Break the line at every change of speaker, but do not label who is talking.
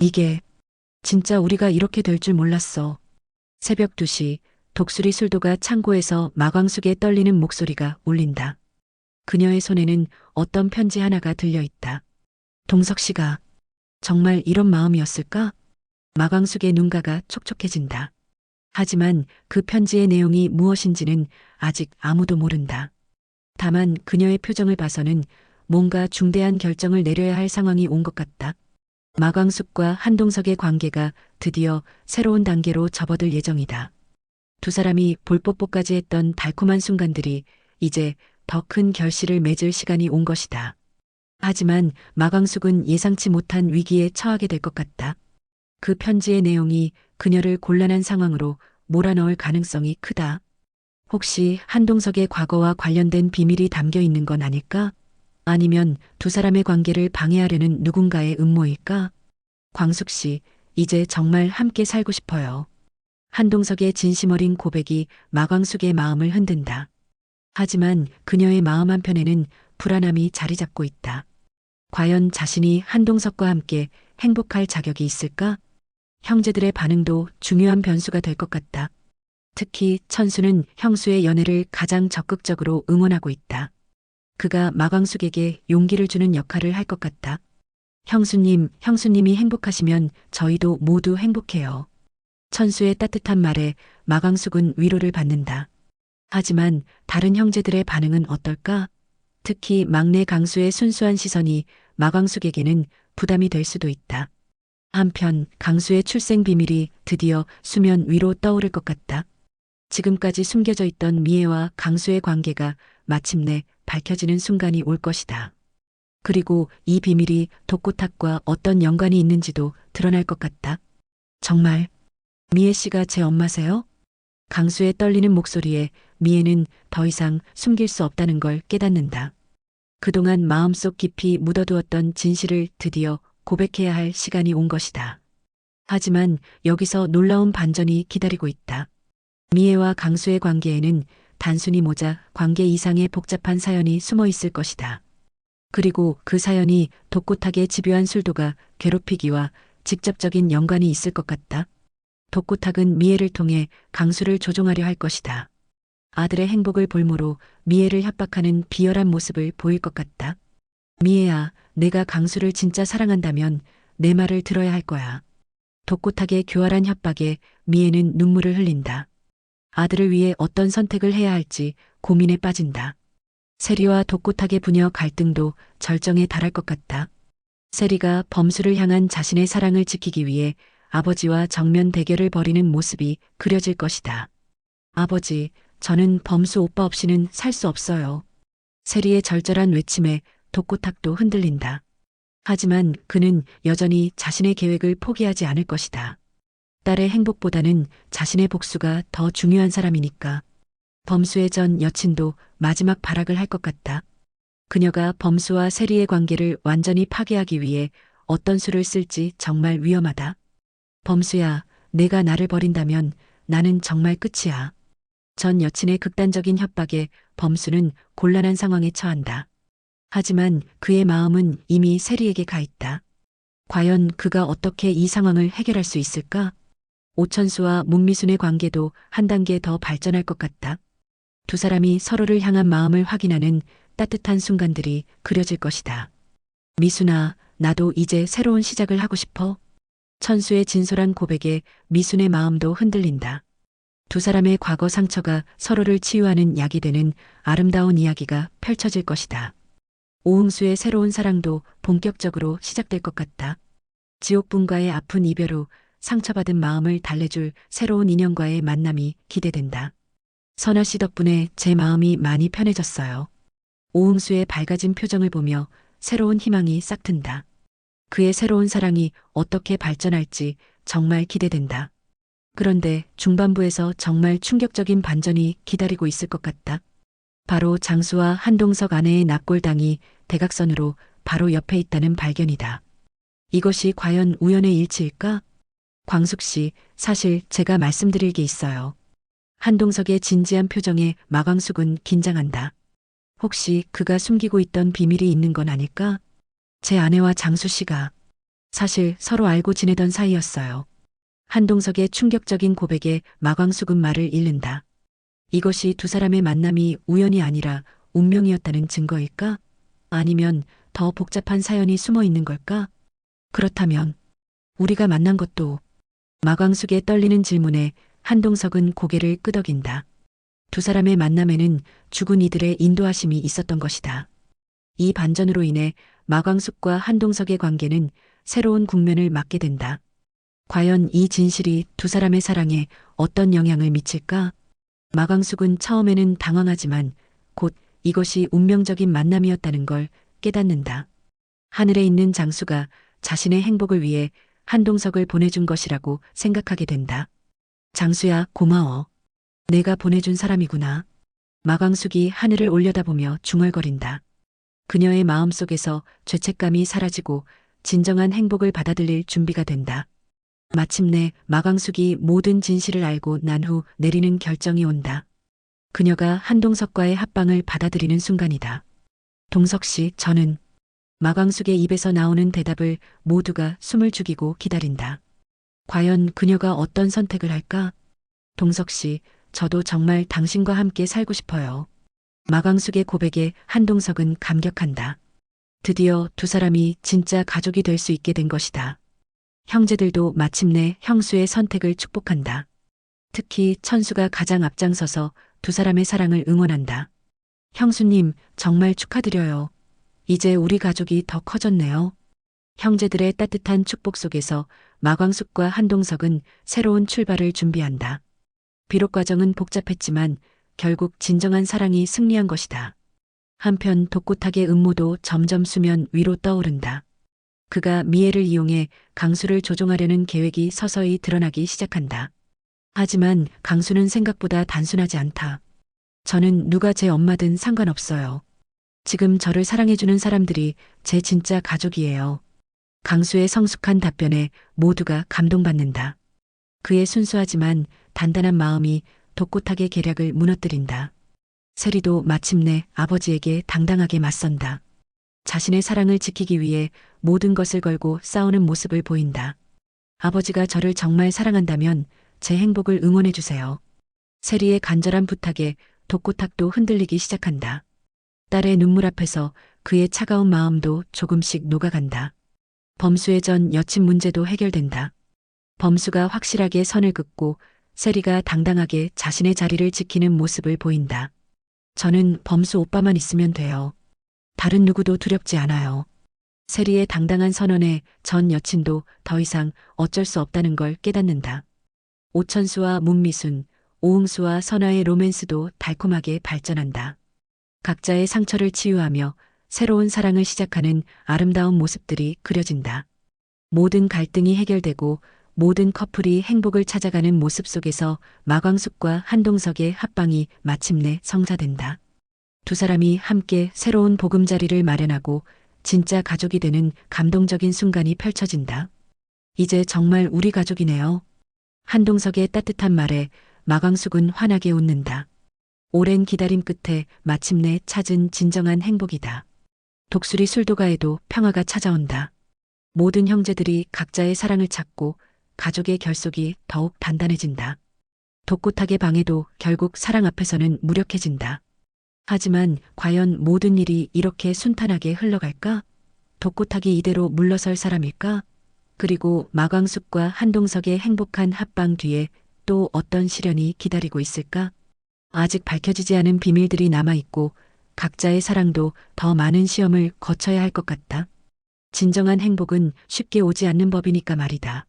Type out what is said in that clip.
이게 진짜 우리가 이렇게 될 줄 몰랐어. 새벽 2시 독수리 술도가 창고에서 마광숙의 떨리는 목소리가 울린다. 그녀의 손에는 어떤 편지 하나가 들려 있다. 동석 씨가 정말 이런 마음이었을까? 마광숙의 눈가가 촉촉해진다. 하지만 그 편지의 내용이 무엇인지는 아직 아무도 모른다. 다만 그녀의 표정을 봐서는 뭔가 중대한 결정을 내려야 할 상황이 온 것 같다. 마광숙과 한동석의 관계가 드디어 새로운 단계로 접어들 예정이다. 두 사람이 볼뽀뽀까지 했던 달콤한 순간들이 이제 더 큰 결실을 맺을 시간이 온 것이다. 하지만 마광숙은 예상치 못한 위기에 처하게 될 것 같다. 그 편지의 내용이 그녀를 곤란한 상황으로 몰아넣을 가능성이 크다. 혹시 한동석의 과거와 관련된 비밀이 담겨 있는 건 아닐까? 아니면 두 사람의 관계를 방해하려는 누군가의 음모일까? 광숙 씨, 이제 정말 함께 살고 싶어요. 한동석의 진심 어린 고백이 마광숙의 마음을 흔든다. 하지만 그녀의 마음 한편에는 불안함이 자리 잡고 있다. 과연 자신이 한동석과 함께 행복할 자격이 있을까? 형제들의 반응도 중요한 변수가 될 것 같다. 특히 천수는 형수의 연애를 가장 적극적으로 응원하고 있다. 그가 마광숙에게 용기를 주는 역할을 할 것 같다. 형수님, 형수님이 행복하시면 저희도 모두 행복해요. 천수의 따뜻한 말에 마광숙은 위로를 받는다. 하지만 다른 형제들의 반응은 어떨까? 특히 막내 강수의 순수한 시선이 마광숙에게는 부담이 될 수도 있다. 한편 강수의 출생 비밀이 드디어 수면 위로 떠오를 것 같다. 지금까지 숨겨져 있던 미애와 강수의 관계가 마침내 밝혀지는 순간이 올 것이다. 그리고 이 비밀이 독고탁과 어떤 연관이 있는지도 드러날 것 같다. 정말 미애 씨가 제 엄마세요? 강수의 떨리는 목소리에 미애는 더 이상 숨길 수 없다는 걸 깨닫는다. 그동안 마음속 깊이 묻어두었던 진실을 드디어 고백해야 할 시간이 온 것이다. 하지만 여기서 놀라운 반전이 기다리고 있다. 미애와 강수의 관계에는 단순히 모자 관계 이상의 복잡한 사연이 숨어 있을 것이다. 그리고 그 사연이 독고탁의 집요한 술도가 괴롭히기와 직접적인 연관이 있을 것 같다. 독고탁은 미애를 통해 강수를 조종하려 할 것이다. 아들의 행복을 볼모로 미애를 협박하는 비열한 모습을 보일 것 같다. 미애야, 내가 강수를 진짜 사랑한다면 내 말을 들어야 할 거야. 독고탁의 교활한 협박에 미애는 눈물을 흘린다. 아들을 위해 어떤 선택을 해야 할지 고민에 빠진다. 세리와 독고탁의 부녀 갈등도 절정에 달할 것 같다. 세리가 범수를 향한 자신의 사랑을 지키기 위해 아버지와 정면 대결을 벌이는 모습이 그려질 것이다. 아버지, 저는 범수 오빠 없이는 살 수 없어요. 세리의 절절한 외침에 독고탁도 흔들린다. 하지만 그는 여전히 자신의 계획을 포기하지 않을 것이다. 딸의 행복보다는 자신의 복수가 더 중요한 사람이니까. 범수의 전 여친도 마지막 발악을 할 것 같다. 그녀가 범수와 세리의 관계를 완전히 파괴하기 위해 어떤 수를 쓸지 정말 위험하다. 범수야, 내가 나를 버린다면 나는 정말 끝이야. 전 여친의 극단적인 협박에 범수는 곤란한 상황에 처한다. 하지만 그의 마음은 이미 세리에게 가 있다. 과연 그가 어떻게 이 상황을 해결할 수 있을까? 오천수와 문미순의 관계도 한 단계 더 발전할 것 같다. 두 사람이 서로를 향한 마음을 확인하는 따뜻한 순간들이 그려질 것이다. 미순아, 나도 이제 새로운 시작을 하고 싶어. 천수의 진솔한 고백에 미순의 마음도 흔들린다. 두 사람의 과거 상처가 서로를 치유하는 약이 되는 아름다운 이야기가 펼쳐질 것이다. 오흥수의 새로운 사랑도 본격적으로 시작될 것 같다. 지옥분과의 아픈 이별 후 상처받은 마음을 달래줄 새로운 인연과의 만남이 기대된다. 선아 씨 덕분에 제 마음이 많이 편해졌어요. 오흥수의 밝아진 표정을 보며 새로운 희망이 싹튼다. 그의 새로운 사랑이 어떻게 발전할지 정말 기대된다. 그런데 중반부에서 정말 충격적인 반전이 기다리고 있을 것 같다. 바로 장수와 한동석 아내의 납골당이 대각선으로 바로 옆에 있다는 발견이다. 이것이 과연 우연의 일치일까? 광숙 씨, 사실 제가 말씀드릴 게 있어요. 한동석의 진지한 표정에 마광숙은 긴장한다. 혹시 그가 숨기고 있던 비밀이 있는 건 아닐까? 제 아내와 장수 씨가 사실 서로 알고 지내던 사이였어요. 한동석의 충격적인 고백에 마광숙은 말을 잃는다. 이것이 두 사람의 만남이 우연이 아니라 운명이었다는 증거일까? 아니면 더 복잡한 사연이 숨어 있는 걸까? 그렇다면 우리가 만난 것도 마광숙의 떨리는 질문에 한동석은 고개를 끄덕인다. 두 사람의 만남에는 죽은 이들의 인도하심이 있었던 것이다. 이 반전으로 인해 마광숙과 한동석의 관계는 새로운 국면을 맞게 된다. 과연 이 진실이 두 사람의 사랑에 어떤 영향을 미칠까? 마광숙은 처음에는 당황하지만 곧 이것이 운명적인 만남이었다는 걸 깨닫는다. 하늘에 있는 장수가 자신의 행복을 위해 한동석을 보내준 것이라고 생각하게 된다. 장수야, 고마워. 내가 보내준 사람이구나. 마광숙이 하늘을 올려다보며 중얼거린다. 그녀의 마음속에서 죄책감이 사라지고 진정한 행복을 받아들일 준비가 된다. 마침내 마광숙이 모든 진실을 알고 난 후 내리는 결정이 온다. 그녀가 한동석과의 합방을 받아들이는 순간이다. 동석 씨, 저는 마광숙의 입에서 나오는 대답을 모두가 숨을 죽이고 기다린다. 과연 그녀가 어떤 선택을 할까? 동석 씨, 저도 정말 당신과 함께 살고 싶어요. 마광숙의 고백에 한동석은 감격한다. 드디어 두 사람이 진짜 가족이 될 수 있게 된 것이다. 형제들도 마침내 형수의 선택을 축복한다. 특히 천수가 가장 앞장서서 두 사람의 사랑을 응원한다. 형수님, 정말 축하드려요. 이제 우리 가족이 더 커졌네요. 형제들의 따뜻한 축복 속에서 마광숙과 한동석은 새로운 출발을 준비한다. 비록 과정은 복잡했지만 결국 진정한 사랑이 승리한 것이다. 한편 독고탁의 음모도 점점 수면 위로 떠오른다. 그가 미애를 이용해 강수를 조종하려는 계획이 서서히 드러나기 시작한다. 하지만 강수는 생각보다 단순하지 않다. 저는 누가 제 엄마든 상관없어요. 지금 저를 사랑해주는 사람들이 제 진짜 가족이에요. 강수의 성숙한 답변에 모두가 감동받는다. 그의 순수하지만 단단한 마음이 독고탁의 계략을 무너뜨린다. 세리도 마침내 아버지에게 당당하게 맞선다. 자신의 사랑을 지키기 위해 모든 것을 걸고 싸우는 모습을 보인다. 아버지가 저를 정말 사랑한다면 제 행복을 응원해 주세요. 세리의 간절한 부탁에 독고탁도 흔들리기 시작한다. 딸의 눈물 앞에서 그의 차가운 마음도 조금씩 녹아간다. 범수의 전 여친 문제도 해결된다. 범수가 확실하게 선을 긋고 세리가 당당하게 자신의 자리를 지키는 모습을 보인다. 저는 범수 오빠만 있으면 돼요. 다른 누구도 두렵지 않아요. 세리의 당당한 선언에 전 여친도 더 이상 어쩔 수 없다는 걸 깨닫는다. 오천수와 문미순, 오응수와 선아의 로맨스도 달콤하게 발전한다. 각자의 상처를 치유하며 새로운 사랑을 시작하는 아름다운 모습들이 그려진다. 모든 갈등이 해결되고 모든 커플이 행복을 찾아가는 모습 속에서 마광숙과 한동석의 합방이 마침내 성사된다. 두 사람이 함께 새로운 보금자리를 마련하고 진짜 가족이 되는 감동적인 순간이 펼쳐진다. 이제 정말 우리 가족이네요. 한동석의 따뜻한 말에 마광숙은 환하게 웃는다. 오랜 기다림 끝에 마침내 찾은 진정한 행복이다. 독수리 술도가에도 평화가 찾아온다. 모든 형제들이 각자의 사랑을 찾고 가족의 결속이 더욱 단단해진다. 독고탁의 방에도 결국 사랑 앞에서는 무력해진다. 하지만 과연 모든 일이 이렇게 순탄하게 흘러갈까? 독고탁이 이대로 물러설 사람일까? 그리고 마광숙과 한동석의 행복한 합방 뒤에 또 어떤 시련이 기다리고 있을까? 아직 밝혀지지 않은 비밀들이 남아있고 각자의 사랑도 더 많은 시험을 거쳐야 할 것 같다. 진정한 행복은 쉽게 오지 않는 법이니까 말이다.